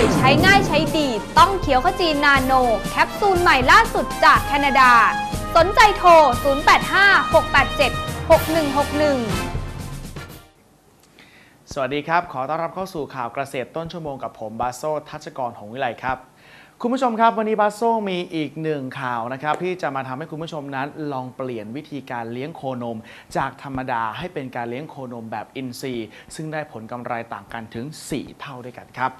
ยใช้ง่ายใช้ดีต้องเขียวขจีนาโน แคปซูลใหม่ล่าสุดจากแคนาดา สนใจโทร 0856876161สวัสดีครับ ขอต้อนรับเข้าสู่ข่าวเกษตรต้นชั่วโมงกับผมบาโซทัชกรของวิไลครับ คุณผู้ชมครับวันนี้บาโซมีอีกหนึ่งข่าวนะครับที่จะมาทำให้คุณผู้ชมนั้นลองเปลี่ยนวิธีการเลี้ยงโคนม จากธรรมดาให้เป็นการเลี้ยงโคนมแบบอินทรีย์ ซึ่งได้ผลกำไรต่างกันถึง 4 เท่าด้วยกันครับ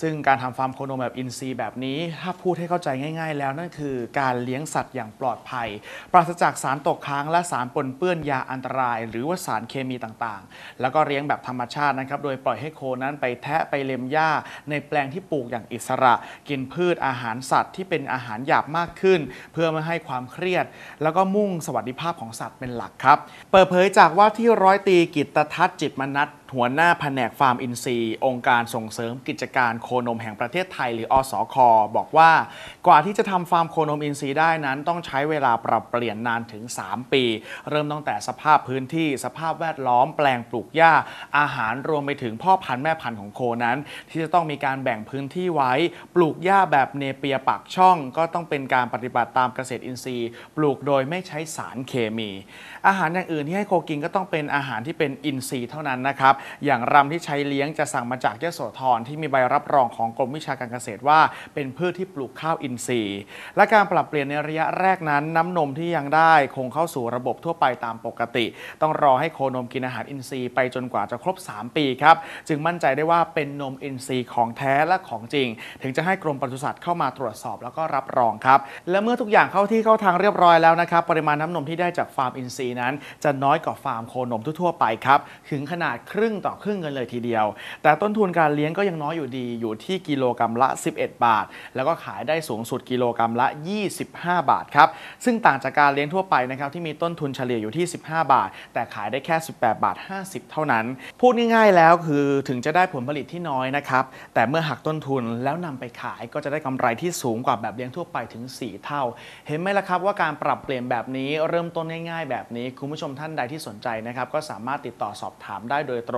ซึ่งการทำฟาร์มโคนมแบบอินทรีย์แบบนี้ ถ้าพูดให้เข้าใจง่าย ๆ แล้วนั่นคือการเลี้ยงสัตว์อย่างปลอดภัย ปราศจากสารตกค้างและสารปนเปื้อนยาอันตราย หรือว่าสารเคมีต่างๆ แล้วก็เลี้ยงแบบธรรมชาตินะครับ โดยปล่อยให้โคนั้นไปแทะไปเล็มหญ้า ในแปลงที่ปลูกอย่างอิสระ กินพืชอาหารสัตว์ที่เป็นอาหารหยาบมากขึ้น เพื่อไม่ให้ความเครียด แล้วก็มุ่งสวัสดิภาพของสัตว์เป็นหลักครับ เปิดเผยจากว่าที่ร้อยตีกิตตทัศน์จิตมนัท หัวหน้าแผนกฟาร์มอินทรีย์องค์การส่งเสริมกิจการโคนมแห่งประเทศไทย หรืออสคบอกว่ากว่าที่จะทำฟาร์มโคนมอินทรีย์ได้นั้น ต้องใช้เวลาปรับเปลี่ยนนานถึง 3 ปี เริ่มตั้งแต่สภาพพื้นที่สภาพแวดล้อมแปลงปลูกหญ้า อาหารรวมไปถึงพ่อพันธุ์แม่พันธุ์ของโคนั้น ที่จะต้องมีการแบ่งพื้นที่ไว้ ปลูกหญ้าแบบเนเปียปากช่อง ก็ต้องเป็นการปฏิบัติตามเกษตรอินทรีย์ ปลูกโดยไม่ใช้สารเคมี อาหารอย่างอื่นที่ให้โคกินก็ต้องเป็นอาหารที่เป็นอินทรีย์เท่านั้นนะครับอย่างรำที่ใช้เลี้ยงจะสั่งมาจากยโสธรที่มีใบรับรองของกรมวิชาการเกษตรว่า เป็นพืชที่ปลูกข้าวอินทรีย์ และการปรับเปลี่ยนในระยะแรกนั้น น้ำนมที่ยังได้คงเข้าสู่ระบบทั่วไปตามปกติ ต้องรอให้โคนมกินอาหารอินทรีย์ไปจนกว่าจะครบ 3 ปีครับ จึงมั่นใจได้ว่าเป็นนมอินทรีย์ของแท้และของจริง ถึงจะให้กรมปศุสัตว์เข้ามาตรวจสอบแล้วก็รับรองครับและเมื่อทุกอย่างเข้าที่เข้าทางเรียบร้อยแล้วนะครับปริมาณน้ำนมที่ได้จากฟาร์มอินทรีย์นั้น จะน้อยกว่าฟาร์มโคนมทั่วๆไปครับถึงขนาดครึ่งึ่งต่อครึ่งกันเลยทีเดียว แต่ต้นทุนการเลี้ยงก็ยังน้อยอยู่ดีอยู่ที่กิโลกรรัมละ 11 บาท แล้วก็ขายได้สูงสุดกิโลกรรัมละ 25 บาทครับซึ่งต่างจากการเลี้ยงทั่วไปนะครับที่มีต้นทุนเฉลี่ยอยู่ที่ 15 บาท แต่ขายได้แค่ 18 บาท 50 เท่านั้น พูดง่ายๆแล้วคือถึงจะได้ผลผลิตที่น้อยนะครับแต่เมื่อหักต้นทุนแล้วนำไปขายก็จะได้กำไรที่สูงกว่าแบบเลี้ยงทั่วไปถึง 4 เท่า เห็นไหมล่ะครับว่าการปรับเปลี่ยนแบบนี้เริ่มต้นง่าย ๆ แบบนี้คุณผู้ชมท่านใดที่สนใจนะครับก็สามารถติดต่อสอบถามได้โดยตรง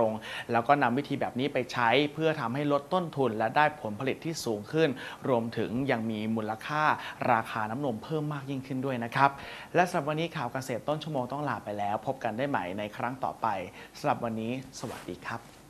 แล้วก็นำวิธีแบบนี้ไปใช้เพื่อทำให้ลดต้นทุน และได้ผลผลิตที่สูงขึ้น รวมถึงยังมีมูลค่าราคาน้ำนมเพิ่มมากยิ่งขึ้นด้วยนะครับ และสำหรับวันนี้ข่าวเกษตรต้นชั่วโมงต้องลาไปแล้ว พบกันได้ใหม่ในครั้งต่อไปสำหรับวันนี้ สวัสดีครับ